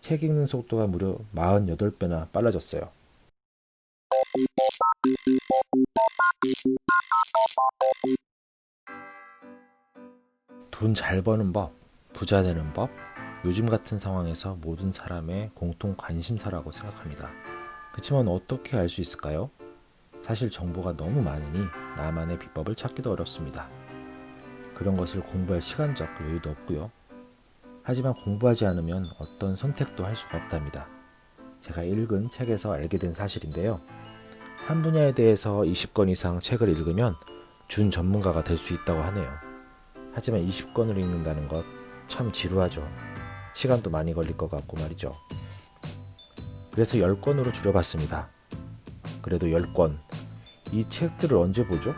책 읽는 속도가 무려 48배나 빨라졌어요. 돈 잘 버는 법, 부자 되는 법, 요즘 같은 상황에서 모든 사람의 공통 관심사라고 생각합니다. 그렇지만 어떻게 알 수 있을까요? 사실 정보가 너무 많으니 나만의 비법을 찾기도 어렵습니다. 그런 것을 공부할 시간적 여유도 없고요. 하지만 공부하지 않으면 어떤 선택도 할 수가 없답니다. 제가 읽은 책에서 알게 된 사실인데요. 한 분야에 대해서 20권 이상 책을 읽으면 준 전문가가 될 수 있다고 하네요. 하지만 20권을 읽는다는 것 참 지루하죠. 시간도 많이 걸릴 것 같고 말이죠. 그래서 10권으로 줄여봤습니다. 그래도 10권. 이 책들을 언제 보죠?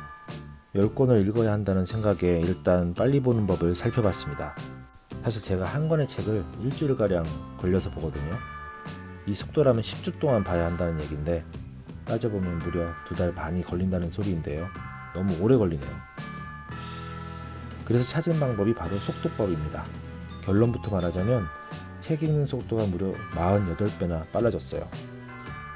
10권을 읽어야 한다는 생각에 일단 빨리 보는 법을 살펴봤습니다. 사실 제가 한 권의 책을 일주일가량 걸려서 보거든요. 이 속도라면 10주 동안 봐야 한다는 얘기인데 따져보면 무려 두 달 반이 걸린다는 소리인데요. 너무 오래 걸리네요. 그래서 찾은 방법이 바로 속도법입니다. 결론부터 말하자면 책 읽는 속도가 무려 48배나 빨라졌어요.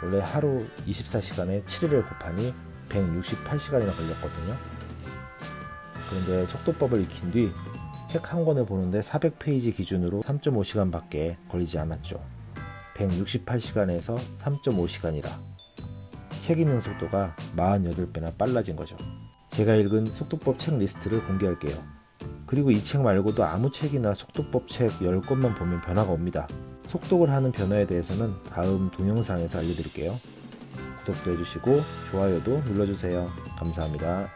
원래 하루 24시간에 7일을 곱하니 168시간이나 걸렸거든요. 그런데 속도법을 익힌 뒤 책 한 권을 보는데 400페이지 기준으로 3.5시간밖에 걸리지 않았죠. 168시간에서 3.5시간이라 책 읽는 속도가 48배나 빨라진 거죠. 제가 읽은 속도법 책 리스트를 공개할게요. 그리고 이 책 말고도 아무 책이나 속도법 책 10권만 보면 변화가 옵니다. 속독을 하는 변화에 대해서는 다음 동영상에서 알려드릴게요. 구독도 해주시고 좋아요도 눌러주세요. 감사합니다.